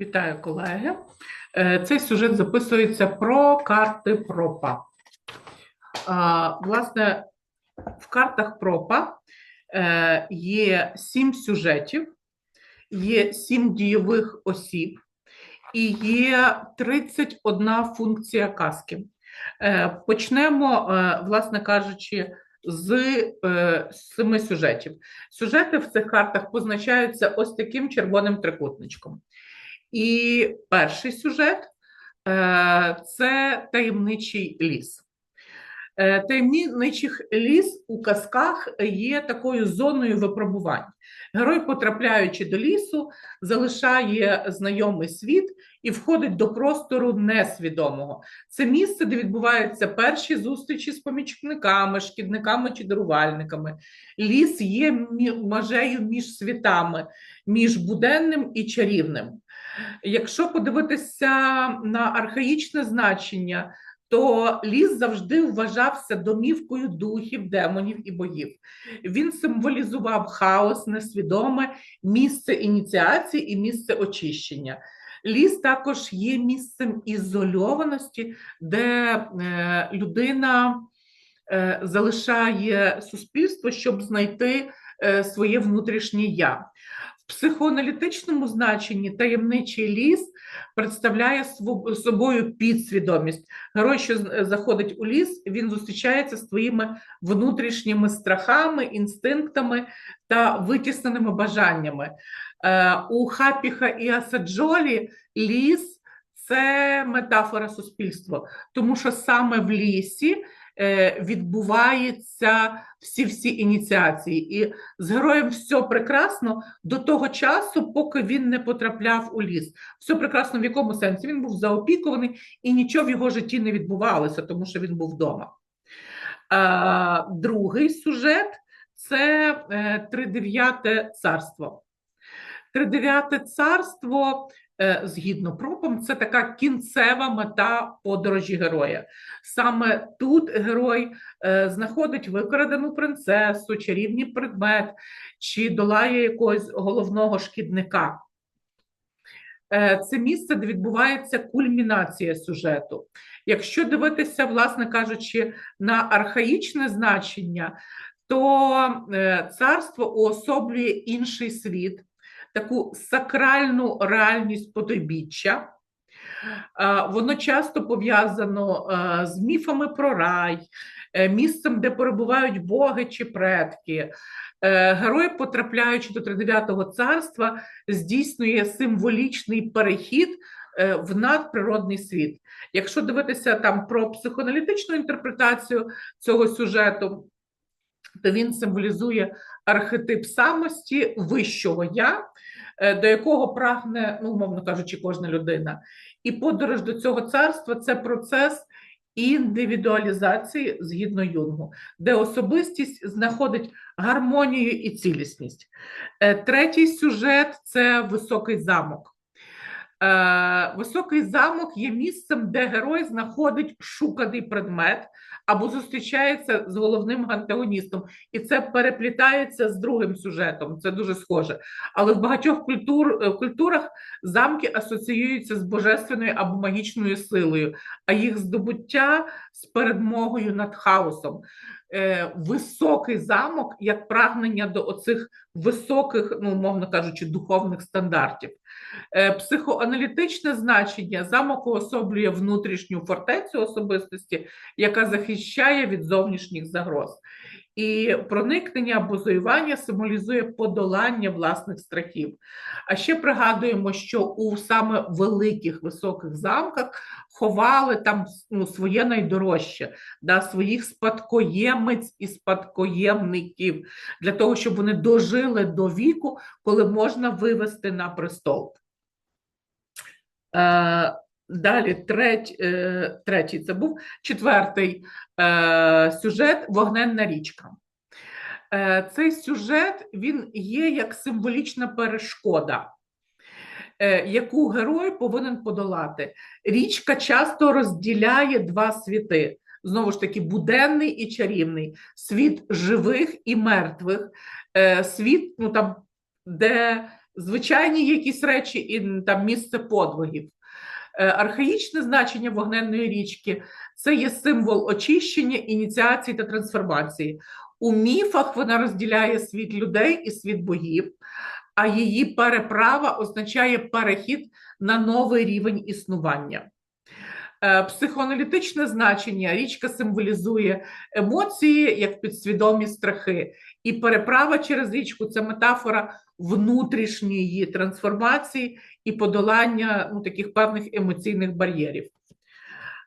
Вітаю, колеги. Е, Цей сюжет записується про карти пропа. Власне, в картах пропа е, є сім сюжетів, є сім дійових осіб і є 31 функція казки. Е, Почнемо, власне кажучи, з семи сюжетів. Сюжети в цих картах позначаються ось таким червоним трикутничком. І перший сюжет е, це таємничий ліс. Е, Таємничий ліс у казках є такою зоною випробувань. Герой, потрапляючи до лісу, залишає знайомий світ і входить до простору несвідомого. Це місце, де відбуваються перші зустрічі з помічниками, шкідниками чи дарувальниками. Ліс є межею між світами, між буденним і чарівним. Якщо подивитися на архаїчне значення, то ліс завжди вважався домівкою духів, демонів і богів. Він символізував хаос, несвідоме, місце ініціації і місце очищення. Ліс також є місцем ізольованості, де е, людина е, залишає суспільство, щоб знайти е, своє внутрішнє я. Психоаналітичному значенні таємничий ліс представляє собою підсвідомість. Герой, що заходить у ліс, він зустрічається з твоїми внутрішніми страхами, інстинктами та витісненими бажаннями. Е, У Хапіха і Асаджолі ліс це метафора суспільства, тому що саме в лісі відбуваються всі всі ініціації. І з героєм все прекрасно до того часу, поки він не потрапляв у ліс. Все прекрасно в якому сенсі? Він був заопікуваний і нічого в його житті не відбувалося, тому що він був вдома. Другий сюжет це е, тридев'яте царство. Тридев'яте царство, е, згідно пропом, це така кінцева мета подорожі героя. Саме тут герой е, знаходить викрадену принцесу, чарівний предмет чи долає якогось головного шкідника. Е, Це місце, де відбувається кульмінація сюжету. Якщо дивитися, власне кажучи, на архаїчне значення, то е, царство уособлює інший світ, таку сакральну реальність потойбіччя. Е, Воно часто пов'язано е, з міфами про рай, е, місцем, де перебувають боги чи предки. Герой, потрапляючи до тридев'ятого царства, здійснює символічний перехід в надприродний світ. Якщо дивитися там про психоаналітичну інтерпретацію цього сюжету, то він символізує архетип самості вищого я, е, до якого прагне, ну, умовно кажучи, кожна людина. І подорож до цього царства це процес індивідуалізації згідно Юнгу, де особистість знаходить гармонію і цілісність. Е, Третій сюжет це високий замок. Е, Високий замок є місцем, де герой знаходить шуканий предмет або зустрічається з головним антагоністом, і це переплітається з другим сюжетом. Це дуже схоже. Але в багатьох культур, е, культурах замки асоціюються з божественною або магічною силою, а їх здобуття з передмогою над хаосом. Е, Високий замок як прагнення до оцих високих, ну умовно кажучи, духовних стандартів. Е, Психоаналітичне значення замок уособлює внутрішню фортецю особистості, яка захищає від зовнішніх загроз. І проникнення або зоювання символізує подолання власних страхів. А ще пригадуємо, що у саме великих високих замках ховали там ну, своє найдорожче, да, своїх спадкоємець і спадкоємників, для того, щоб вони дожили до віку, коли можна вивести на престол. Е, Далі треть, е, третій це був четвертий е, сюжет Вогненна річка. Е, Цей сюжет він є як символічна перешкода, е, яку герой повинен подолати. Річка часто розділяє два світи. Знову ж таки, буденний і чарівний, світ живих і мертвих, е, світ, ну там, де звичайні якісь речі і там місце подвигів. Е, Архаїчне значення вогненної річки це є символ очищення, ініціації та трансформації. У міфах вона розділяє світ людей і світ богів, а її переправа означає перехід на новий рівень існування. Е, Психоаналітичне значення річка символізує емоції як підсвідомі страхи, і переправа через річку це метафора внутрішньої трансформації і подолання ну, таких певних емоційних бар'єрів.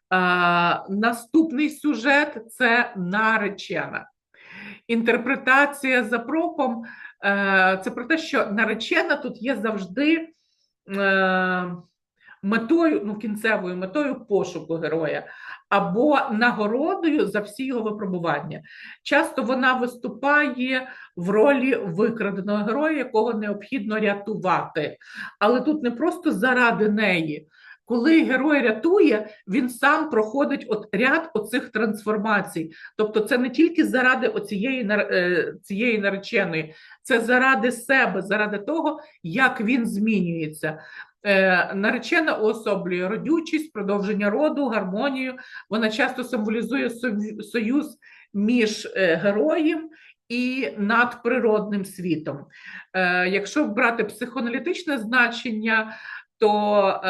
А, наступний сюжет це наречена. Інтерпретація за пропом е, це про те, що наречена тут є завжди е, метою, ну, кінцевою метою пошуку героя або нагородою за всі його випробування. Часто вона виступає в ролі викраденого героя, якого необхідно рятувати. Але тут не просто заради неї. Коли герой рятує, він сам проходить от ряд оцих трансформацій. Тобто, це не тільки заради оцієї е, цієї нареченої, це заради себе, заради того, як він змінюється. Е, Наречена уособлює родючість, продовження роду, гармонію. Вона часто символізує союз між е, героєм і надприродним світом. Е, Якщо брати психоаналітичне значення, то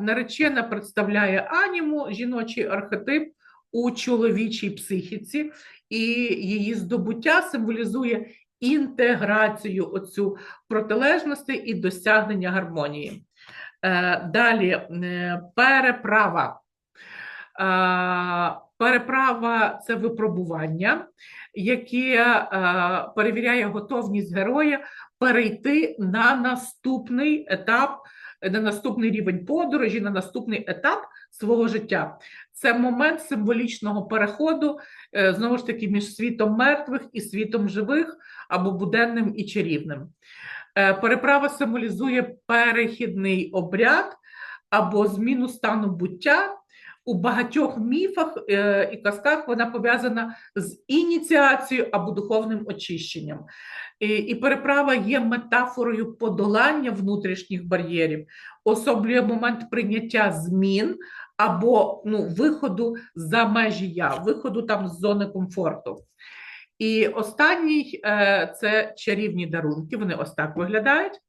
наречена представляє аніму, жіночий архетип у чоловічій психіці, і її здобуття символізує інтеграцію оцю протилежностей і досягнення гармонії. Е, Далі е, переправа. Е, Переправа це випробування, яке перевіряє готовність героя перейти на наступний етап, на наступний рівень подорожі, на наступний етап свого життя. Це момент символічного переходу знову ж таки між світом мертвих і світом живих або буденним і чарівним. Е, Переправа символізує перехідний обряд або зміну стану буття. У багатьох міфах е, і казках вона пов'язана з ініціацією або духовним очищенням. І, переправа є метафорою подолання внутрішніх бар'єрів, особлює момент прийняття змін або ну, виходу за межі я, виходу там з зони комфорту. І останній е, це чарівні дарунки. Вони ось так виглядають.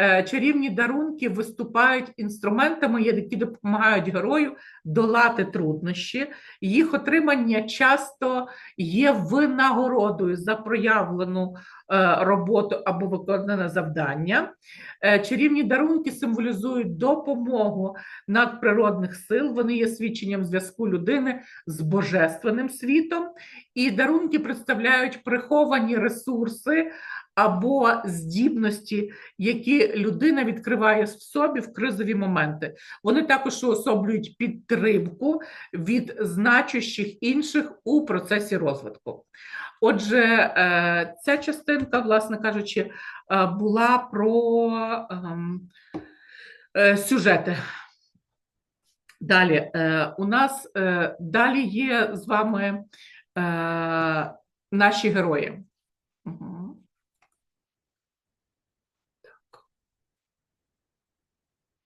Е, Чарівні дарунки виступають інструментами, які допомагають герою долати труднощі. Їх отримання часто є винагородою за проявлену е, роботу або виконане завдання. Е, Чарівні дарунки символізують допомогу надприродних сил. Вони є свідченням зв'язку людини з божественним світом, і дарунки представляють приховані ресурси або здібності, які людина відкриває в собі в кризові моменти. Вони також уособлюють підтримку від значущих інших у процесі розвитку. Отже, е, ця частинка, власне кажучи, е, була про ем, е, сюжети. Далі у нас далі є з вами наші герої.